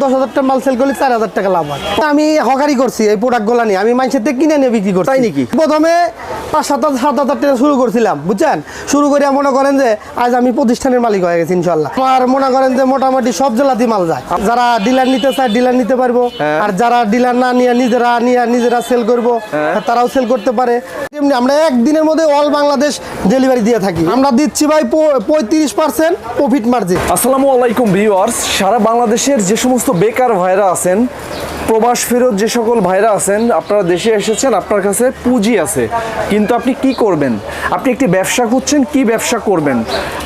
দশ হাজার টাকা মাল সেল করলে চার হাজার টাকা লাভ হয়। আমি হকারি করছি এই প্রোডাক্টগুলা নিয়ে। আমি মানুষের থেকে কিনে নিয়ে বিক্রি করছি। তাই নাকি? প্রথমে পাঁচ সাত হাজার সাত হাজার টাকা শুরু করছিলাম বুঝছেন? শুরু করে মনে করেন যে আজ আমি প্রতিষ্ঠানের মালিক হয়ে গেছি ইনশাল্লাহ আর মনে করেন যে মোটামুটি সব জেলাতেই মাল যায়। যারা ডিলার নিতে চায় ডিলার নিতে পারব। হ্যাঁ। আর যারা ডিলার না নিয়ে নিজেরা নিয়ে নিজেরা সেল করব তারাও সেল করতে পারে। এমনি আমরা একদিনের মধ্যে অল বাংলাদেশ ডেলিভারি দিয়ে থাকি। আমরা দিচ্ছি ভাই পঁয়ত্রিশ পার্সেন্ট প্রফিট মার্জিন আসসালামু আলাইকুম ভিউয়ার্স সারা বাংলাদেশের যে সমস্ত বেকার ভাইরা আছেন প্রবাস ফেরত যে সকল ভাইরা আছেন আপনারা দেশে এসেছেন আপনার কাছে পুঁজি আছে। কিন্তু আপনি কি করবেন? আপনি একটি ব্যবসা খুঁজছেন কি ব্যবসা করবেন?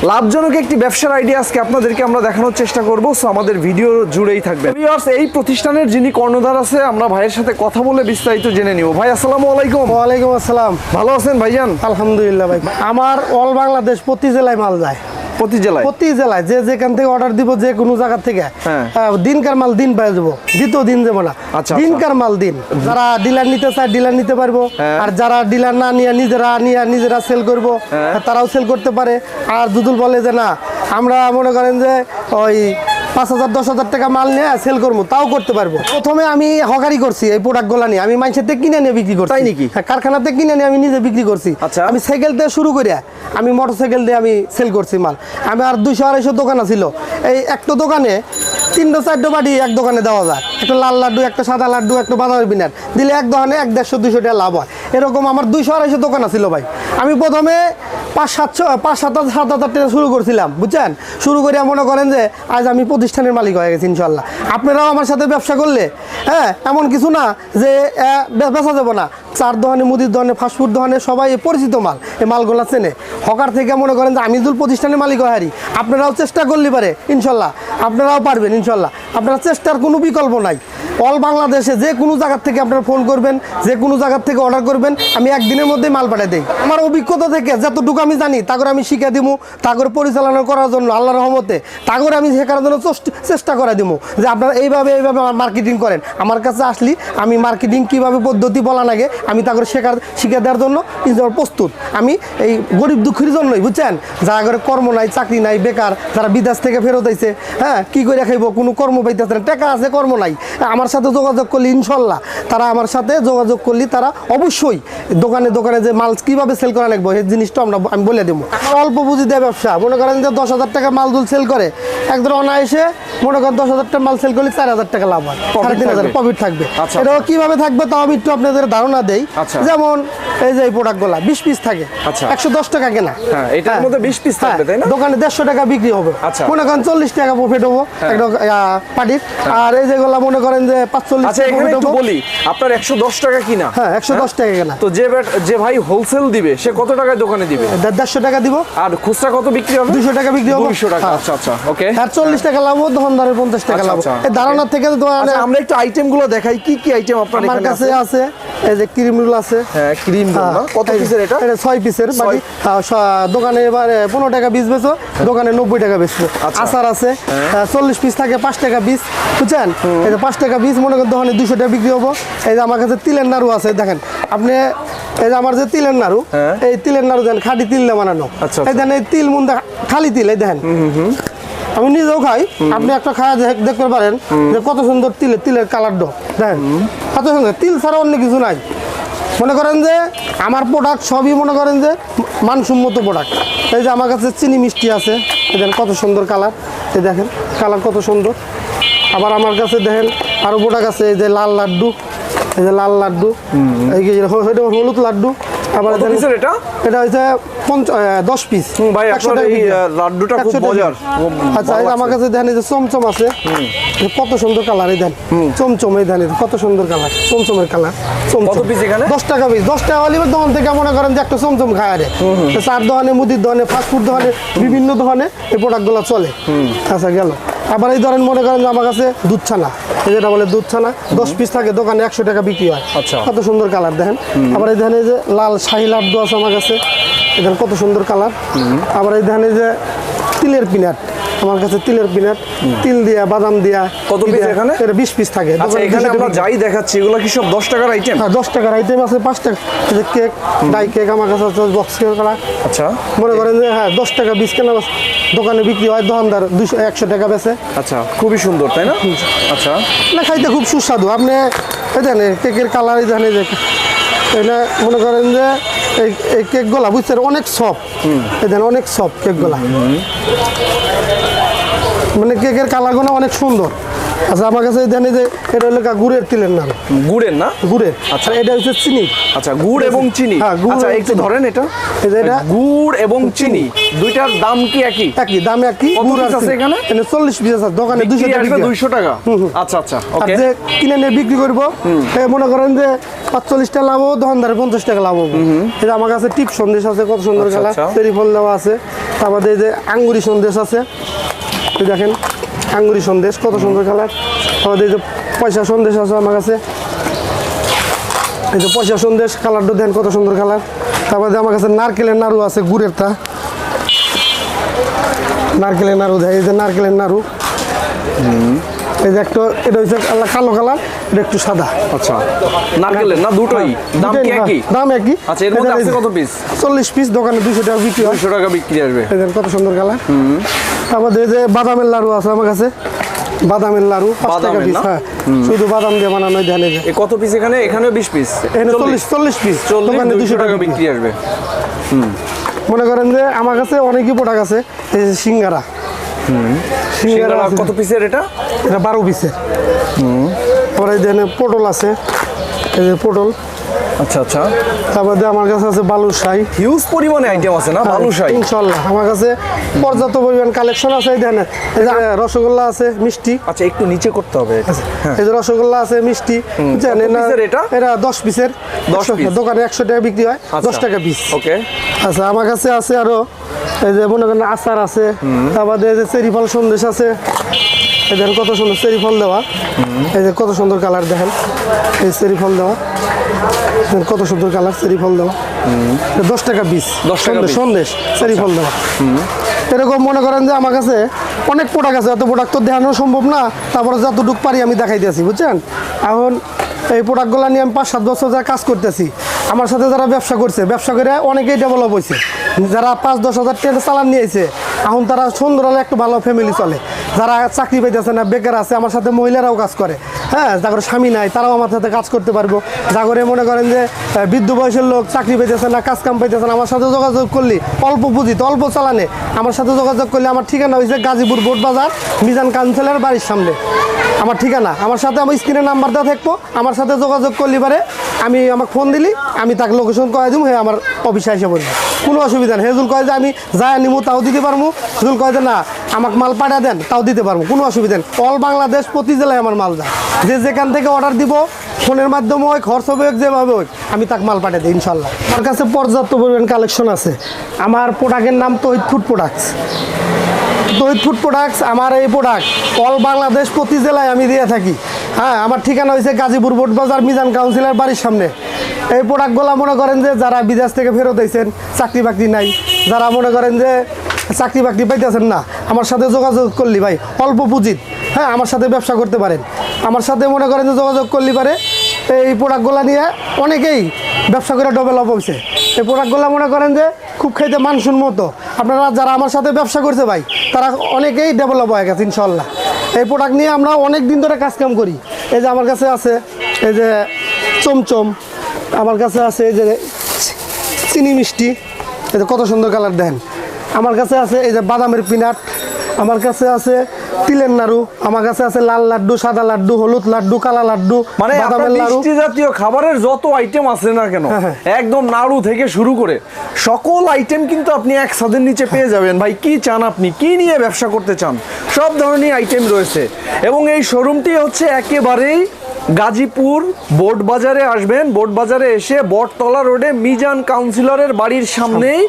লাভজনক একটি ব্যবসার আইডিয়া আজকে আপনাদেরকে আমরা দেখানোর চেষ্টা করব সো আমাদের ভিডিও জুড়েই থাকবে ভিউয়ার্স এই প্রতিষ্ঠানের যিনি কর্ণধার আছে আমরা ভাইয়ের সাথে কথা বলে বিস্তারিত জেনে নিব। ভাই আসসালামু আলাইকুম। ওয়ালাইকুম আসসালাম। ভালো আছেন ভাইজান? আলহামদুলিল্লাহ ভাই। আমার অল বাংলাদেশ প্রতি জেলায় মাল যায়। প্রতি জেলায়? প্রতি জেলায়। যে যেখান থেকে অর্ডার দিব যে কোনো জায়গা থেকে হ্যাঁ। দিনকার মাল দিন পাই যাব। দ্বিতীয় দিন যাব না। আচ্ছা, দিনকার মাল দিন। যারা ডিলার নিতে চায় ডিলার নিতে পারব। হ্যাঁ। আর যারা ডিলার না নিয়ে নিজেরা নিয়ে নিজেরা সেল করব হ্যাঁ। তারাও সেল করতে পারে। আর দুদুল বলে যে না আমরা মনে করেন যে ওই পাঁচ হাজার দশ হাজার টাকা মাল নিয়ে সেল করব তাও করতে পারব। প্রথমে আমি হকারি করছি এই প্রোডাক্টগুলা নিয়ে। আমি মানুষের থেকে কিনে নিয়ে বিক্রি করছি। তাই নাকি? হ্যাঁ, কারখানাতে কিনে নিয়ে আমি নিজে বিক্রি করছি। আচ্ছা। আমি সাইকেল দিয়ে শুরু করে আমি মোটর সাইকেল দিয়ে আমি সেল করছি মাল। আমি আর দুইশো আড়াইশো দোকান ছিল এই একটা দোকানে তিনটা চারটে বাড়ি এক দোকানে দেওয়া যায়। একটা লাল লাড্ডু একটা সাদা লাড্ডু একটা বাদামের বিনার। দিলে এক দোকানে এক দেড়শো দুইশো টাকা লাভ হয়। এরকম আমার দুইশো আড়াইশো দোকান ছিল ভাই। আমি প্রথমে পাঁচ সাতশো পাঁচ সাত সাত হাজার টাকা শুরু করছিলাম, বুঝছেন? শুরু করে মনে করেন যে আজ আমি প্রতিষ্ঠানের মালিক হয়ে গেছি ইনশাল্লাহ আপনারাও আমার সাথে ব্যবসা করলে হ্যাঁ এমন কিছু না যে বেচা যাব না। চার দোকানে, মুদির দোকানে ফাস্টফুড দোকানে সবাই পরিচিত মাল এই মালগুলো চেনে। হকার থেকে মনে করেন যে আমি যদি প্রতিষ্ঠানের মালিক হয় হারি, আপনারাও চেষ্টা করলে পারে ইনশাল্লাহ আপনারাও পারবেন ইনশাল্লাহ আপনারা চেষ্টার কোনো বিকল্প নাই। অল বাংলাদেশে যে কোনো জায়গার থেকে আপনারা ফোন করবেন, যে কোনো জায়গার থেকে অর্ডার করবেন, আমি একদিনের মধ্যে মাল পাঠিয়ে দিই। আমার অভিজ্ঞতা থেকে যতটুকু আমি জানি, তা করে আমি শিখে দিব তা করে পরিচালনা করার জন্য আল্লাহ রহমতে, তা করে আমি শেখার জন্য চেষ্টা করে দিব যে আপনারা এইভাবে এইভাবে মার্কেটিং করেন। আমার কাছে আসলি, আমি মার্কেটিং কীভাবে পদ্ধতি বলা লাগে, আমি তা করে শেখার শিখে দেওয়ার জন্য নিজের প্রস্তুত। আমি এই গরিব দুঃখীর জন্যই, বুঝছেন? যারা করে কর্ম নাই, চাকরি নাই, বেকার, যারা বিদেশ থেকে ফেরত আইছে হ্যাঁ কী করে খাইব? কোনো কর্ম পাইতেছে না টাকা আছে কর্ম নাই আমার সাথে যোগাযোগ করলে ইনশাল্লাহ তারা আমার সাথে যোগাযোগ করলে তারা অবশ্যই দোকানে দোকানে যে মাল কীভাবে সেল করা লাগবে সেই জিনিসটা আমরা আমি বলে দেবো অল্প পুঁজি দেয় ব্যবসা মনে করেন যে দশ হাজার টাকা মাল দুল সেল করে একদম অনায়াসে মনে করেন দশ হাজার টাকা মাল সেল করলে চার হাজার টাকা লাভ হয় সাড়ে তিন হাজার প্রফিট থাকবে আচ্ছা। এটাও কীভাবে থাকবে তাও আমি একটু আপনাদের ধারণা দেই আচ্ছা। যেমন এই যে এই প্রোডাক্টগুলা বিশ পিস থাকে আচ্ছা। একশো দশ টাকা কেনা হ্যাঁ, এটার মধ্যে 20 piece থাকবে, তাই না? দোকানে দেড়শো টাকা বিক্রি হবে আচ্ছা। মনে করেন চল্লিশ টাকা প্রফিট হব একটা পাটির। আর এই যেগুলা মনে করেন যে পাঁচচল্লিশ আচ্ছা এখানে একটু বলি আপনার একশো দশ টাকা কিনা? হ্যাঁ একশো দশ টাকা কিনা। তো যে যে ভাই হোলসেল দিবে সে কত টাকায় দোকানে দিবে? দেড়শো টাকা দিব। আর খুচরা কত বিক্রি হবে? দুশো টাকা বিক্রি হবে। দুশো টাকা হ্যাঁ। আচ্ছা আচ্ছা ওকে। আর চল্লিশ টাকা লাভ দোকানদারের পঞ্চাশ টাকা আচ্ছা, লাভ আচ্ছা। এই ধারণা থেকে তো আচ্ছা আমরা একটু আইটেমগুলো দেখাই কি কি আইটেম আপনার আমার কাছে আছে এই যে ক্রিম রোল আছে। হ্যাঁ ক্রিম হ্যাঁ, কত পিসের এটা? পিসের ছয়? বাকি হ্যাঁ, স- দোকানে এবার পনেরো টাকা পিস বেচো দোকানে নব্বই টাকা বেচবো আচ্ছা। আচার আছে চল্লিশ পিস থাকে পাঁচ টাকা পিস বুঝছেন? এই যে পাঁচ টাকা পিস মনে করেন দোকানে দুশো টাকা বিক্রি হব। এই যে আমার কাছে তিলের নাড়ু আছে দেখেন। আপনি এই যে আমার যে তিলের নাড়ু হ্যাঁ। এই তিলের নাড়ু দেন খাঁটি তিল দিয়ে বানানো। আচ্ছা, এই দেন এই তিল মুন্দা খালি তিল এই দেখেন আমি নিজেও খাই। আপনি একটা দেখ- দেখতে পারেন যে কত সুন্দর তিলের তিলের কালারটা দেখেন কত সুন্দর। তিল ছাড়া অন্য কিছু নাই। মনে করেন যে আমার প্রোডাক্ট সবই মনে করেন যে মানসম্মত প্রোডাক্ট এই যে আমার কাছে চিনি মিষ্টি আছে। দেখেন কত সুন্দর কালার এই দেখেন কালার কত সুন্দর। আবার আমার কাছে দেখেন আরও প্রোডাক্ট আছে এই যে লাল লাড্ডু। এই যে লাল লাড্ডু। এই যে হলুদ লাড্ডু। আবার কত পিসের এটা? এটা হচ্ছে দশ পিস। ভাই, একশো আপনার টাকা এই, বিক্রি। আহ, লাড্ডুটা খুব মজার। আচ্ছা ভালো এই যে আমার কাছে দেখেন যে চমচম আছে কত সুন্দর কালার এই দেন। চমচম এই দেন কত সুন্দর কালার চমচমের কালার দশ টাকা পিস। দশ টাকা হলে এবার দোকান থেকে মনে করেন যে একটা চমচম খায় চার দোকানে মুদির দোকানে ফাস্টফুড দোকানে বিভিন্ন দোকানে এই প্রোডাক্টগুলো চলে। আচ্ছা গেল। আবার এই ধরেন মনে করেন যে আমার কাছে দুধ ছানা এই যেটা বলে দুধ ছানা দশ পিস থাকে দোকানে একশো টাকা বিক্রি হয়। আচ্ছা। কত সুন্দর কালার দেখেন। আবার এই দেখেন এই যে লাল শাহি লাড্ডু আছে আমার কাছে এখানে কত সুন্দর কালার। আবার এই দেখেন এই যে তিলের পিনাট আমার কাছে তিলের পিনাট তিল দিয়া বাদাম দিয়া কত দিয়া, এখানে? এটা বিশ পিস থাকে। আচ্ছা এখানে আমরা যাই দেখাচ্ছি এগুলো কি সব দশ টাকার আইটেম হ্যাঁ দশ টাকার আইটেম আছে পাঁচ টাকা কেক ডাই কেক আমার কাছে আছে বক্স কেক করা। আচ্ছা। মনে করেন যে হ্যাঁ দশ টাকা বিশ কেনা দোকানে বিক্রি হয় দোকানদার দুশো একশো টাকা বেচে। আচ্ছা খুবই সুন্দর তাই না? আচ্ছা। না খাইতে খুব সুস্বাদু। আপনি এই জানে কেকের কালার এই জানে যে এটা মনে করেন যে এই কেকগুলা বুঝছেন? অনেক সফট এই দেন অনেক সফট কেকগুলা। মানে কেকের কালারগুলো অনেক সুন্দর। আচ্ছা আমার কাছে জানি যে এটা হলো গুড়ের তিলের নাম। গুড়ের না? গুড়ের। আচ্ছা। এটা হচ্ছে চিনি। আচ্ছা গুড় এবং চিনি। আচ্ছা একটু চিনি। ধরেন এটা। এটা- গুড় এবং চিনি। দুইটার দাম কি একই? একই দাম একই। গুড় আছে এখানে? এখানে চল্লিশ পিস আছে দোকানে টাকা। দুইশো টাকা? আচ্ছা আচ্ছা আর যে কিনে নিয়ে বিক্রি করব মনে করেন যে পাঁচচল্লিশ টাকা লাভ দোকানদারে পঞ্চাশ টাকা লাভ হব। এটা আমার কাছে টিপ সন্দেশ আছে কত সুন্দর কালার। আচ্ছা। ফল দেওয়া আছে। এই যে আঙ্গুরি সন্দেশ আছে। দেখেন। আঙ্গুরি সন্দেশ কত সুন্দর কালার। তারপরে এই যে পয়সা সন্দেশ আছে আমার কাছে। এই যে পয়সা সন্দেশ কালারটা দেন কত সুন্দর কালার। তারপরে আমার কাছে নারকেলের নাড়ু আছে গুড়ের তা নারকেলের নাড়ু দেয় এই যে নারকেলের নাড়ু। এই যে একটা এটা হচ্ছে আল্লাহ কালো কালার এটা একটু সাদা। আচ্ছা নারকেলের না দুটোই? দাম কি একই? দাম একই। আচ্ছা, এর মধ্যে আছে কত piece? চল্লিশ পিস দোকানে দুশো টাকা বিক্রি হয়। দুইশো টাকা বিক্রি আসবে। দেখেন কত সুন্দর কালার। তারপরে এই যে বাদামের লাড়ু আছে আমার কাছে। বাদামের লাড়ু পাঁচ টাকা পিস হ্যাঁ। শুধু বাদাম দিয়ে বানানো ধ্যান এই কত পিস এখানে? এখানেও বিশ পিস এখানে চল্লিশ। চল্লিশ পিস দোকানে দুশো টাকা বিক্রি আসবে। মনে করেন যে আমার কাছে অনেকই প্রোডাক্ট আছে এই যে সিঙ্গারা। সিঙ্গারা সিঙ্গারা কত পিসের এটা? এটা বারো পিসের তারপরে এই যে পটল আছে। এই যে পটল। আচ্ছা আচ্ছা। তারপরে আমার কাছে আছে বালুশাই হিউজ পরিমাণে আইটেম আছে না? বালুশাই ইনশাল্লাহ আমার কাছে পর্যাপ্ত পরিমাণ কালেকশন আছে এই দেখেন। এই যে রসগোল্লা আছে মিষ্টি। আচ্ছা একটু নিচে করতে হবে এই যে রসগোল্লা আছে মিষ্টি। কত এটা- এটা? এটা দশ পিসের 10 একশো- piece? দোকানে একশো টাকা বিক্রি হয় দশ টাকা পিস ওকে। আচ্ছা আমার কাছে আছে আরও এই যে মনে করেন আচার আছে তারপরে এই যে চেরি ফল সন্দেশ আছে। এই দেখেন কত সুন্দর চেরি ফল দেওয়া এই যে কত সুন্দর কালার দেখেন। এই চেরি ফল দেওয়া। কত সুন্দর কালার চেরি ফল দেওয়া দশ টাকা পিস 10 টাকা সন্দেশ চেরি ফল দেওয়া এরকম মনে করেন যে আমার কাছে অনেক প্রোডাক্ট আছে এত প্রোডাক্ট তো দেখানো সম্ভব না তারপরে যতটুকু পারি আমি দেখাই দিয়েছি বুঝছেন? এখন এই প্রোডাক্টগুলো নিয়ে আমি পাঁচ সাত বছর যারা কাজ করতেছি। আমার সাথে যারা ব্যবসা করছে ব্যবসা করে অনেকেই ডেভেলপ হয়েছে যারা পাঁচ দশ হাজার টেন চালান নিয়েছে এখন তারা সুন্দর হলে একটু ভালো ফ্যামিলি চলে। যারা চাকরি পাইতেছে না বেকার আছে আমার সাথে মহিলারাও কাজ করে। হ্যাঁ যাদের স্বামী নাই, তারাও আমার সাথে কাজ করতে পারব। জাগরে মনে করেন যে বৃদ্ধ বয়সের লোক চাকরি পাইতেছে না, কাজ কাম পাইতেছে না, আমার সাথে যোগাযোগ করলি, অল্প পুঁজিতে, অল্প চালানে, আমার সাথে যোগাযোগ করলে আমার ঠিকানা হয়েছে গাজীপুর বোট বাজার, মিজান কাউন্সিলের বাড়ির সামনে। আমার ঠিকানা, আমার সাথে আমার স্ক্রিনে নাম্বার দেওয়া থাকব, আমার সাথে যোগাযোগ করলি পারে, আমি আমাকে ফোন দিলি, আমি তাকে লোকেশন কয়ে দিব হ্যাঁ আমার অফিসে এসে বলব। কোনো অসুবিধা নেই। হেজুল কয় যে আমি যা নিমু, তাও দিতে পারব। হেজুল কয় যে না আমাকে মাল পাঠা দেন, তাও দিতে পারব, কোনো অসুবিধা নেই। অল বাংলাদেশ প্রতি জেলায় আমার মাল যায়। যে যেখান থেকে অর্ডার দিব, ফোনের মাধ্যমে হোক, খরচ হবে যেভাবে হোক, আমি তাকে মাল পাঠিয়ে দিই, ইনশাল্লাহ। আমার কাছে পর্যাপ্ত পরিমাণ কালেকশন আছে। আমার প্রোডাক্টের নাম Tohid food products Tohid food products আমার এই প্রোডাক্ট অল বাংলাদেশ প্রতি জেলায় আমি দিয়ে থাকি। হ্যাঁ আমার ঠিকানা হয়েছে গাজীপুর বোট বাজার, মিজান কাউন্সিলের বাড়ির সামনে। এই প্রোডাক্টগুলো মনে করেন যে, যারা বিদেশ থেকে ফেরত হয়েছেন চাকরি বাকরি নাই, যারা মনে করেন যে চাকরি বাকরি পাইতেছেন না। আমার সাথে যোগাযোগ করলি ভাই, অল্প পুঁজিত হ্যাঁ আমার সাথে ব্যবসা করতে পারেন। আমার সাথে মনে করেন যে যোগাযোগ করলি পারে, এই প্রোডাক্টগুলো নিয়ে অনেকেই ব্যবসা করে ডেভেলপ হয়েছে এই প্রোডাক্টগুলো মনে করেন যে খুব খাইতে মানসুন মতো। আপনারা যারা আমার সাথে ব্যবসা করছে ভাই, তারা অনেকেই ডেভেলপ হয়ে গেছে ইনশাল্লাহ এই প্রোডাক্ট নিয়ে আমরা অনেক দিন ধরে কাজ কাম করি। এই যে আমার কাছে আছে, এই যে চমচম, আমার কাছে আছে এই যে চিনি মিষ্টি। এই যে কত সুন্দর কালার দেন। আমার কাছে আছে এই যে বাদামের পিনাট আমার কাছে আছে তিলের নাড়ু আমার কাছে আছে লাল লাড্ডু সাদা লাড্ডু হলুদ লাড্ডু কালা লাড্ডু মানে বাদামের লাড়ু মিষ্টি জাতীয় খাবারের যত আইটেম আছে না কেন হ্যাঁ, হ্যাঁ। একদম নাড়ু থেকে শুরু করে সকল আইটেম কিন্তু আপনি এক ছাদের নিচে পেয়ে যাবেন। ভাই কি চান আপনি? কি নিয়ে ব্যবসা করতে চান? সব ধরনের আইটেম রয়েছে। এবং এই শোরুমটি হচ্ছে একেবারেই গাজীপুর বোট বাজারে আসবেন। বোট বাজারে এসে বটতলা রোডে মিজান কাউন্সিলরের বাড়ির সামনেই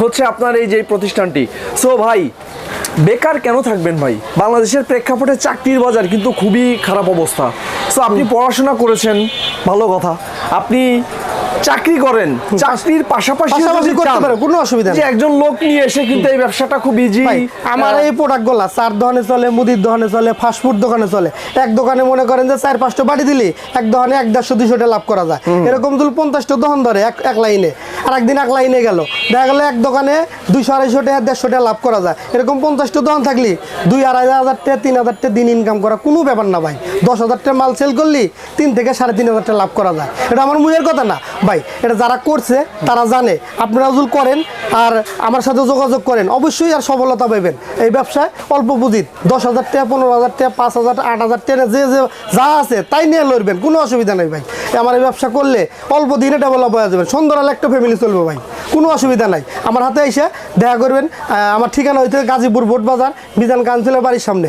হচ্ছে আপনার এই যে প্রতিষ্ঠানটি। সো ভাই বেকার কেন থাকবেন ভাই? বাংলাদেশের প্রেক্ষাপটে চাকরির বাজার কিন্তু খুবই খারাপ অবস্থা। সো আপনি পড়াশোনা করেছেন ভালো কথা। আপনি চাকরি করেন চাকরির পাশাপাশি করতে পারে, কোনো অসুবিধা নেই। একজন লোক নিয়ে এসে কিন্তু এই ব্যবসাটা খুব ইজি আমার এই প্রোডাক্টগুলা চার দোকানে চলে মুদির দোকানে চলে ফাস্টফুড দোকানে চলে। এক দোকানে মনে করেন যে চার পাঁচটা বাড়ি দিলি এক দোকানে এক দেড়শো দুশোটা লাভ করা যায়। এরকম যদি পঞ্চাশটা দোকান ধরে এক এক লাইনে আর একদিন এক লাইনে গেল দেখা গেলো এক দোকানে দুইশো আড়াইশো টাকা দেড়শো টাকা লাভ করা যায়। এরকম পঞ্চাশটা দোকান থাকলি দুই আড়াই হাজার টাকা তিন হাজার টাকা দিন ইনকাম করা কোনো ব্যাপার না ভাই। দশ হাজার টাকা মাল সেল করলি তিন থেকে সাড়ে তিন হাজার টাকা লাভ করা যায়। এটা আমার মুখের কথা না। ভাই এটা যারা করছে, তারা জানে। আপনারা যদি করেন আর আমার সাথে যোগাযোগ করেন, অবশ্যই আর সফলতা পাবেন। এই ব্যবসায় অল্প পুঁজিত দশ হাজার টাকা, পনেরো হাজার টাকা, পাঁচ হাজার আট হাজার টাকা যে যে যা আছে, তাই নিয়ে লড়বেন, কোনো অসুবিধা নেই ভাই। আমার এই ব্যবসা করলে অল্প দিনে ডেভেলপ হয়ে যাবে সুন্দর হলে একটা ফ্যামিলি চলবে ভাই, কোনো অসুবিধা নাই। আমার হাতে এসে দেখা করবেন আমার ঠিকানা হইতে গাজীপুর বোট বাজার বিধান কাউন্সিলের বাড়ির সামনে।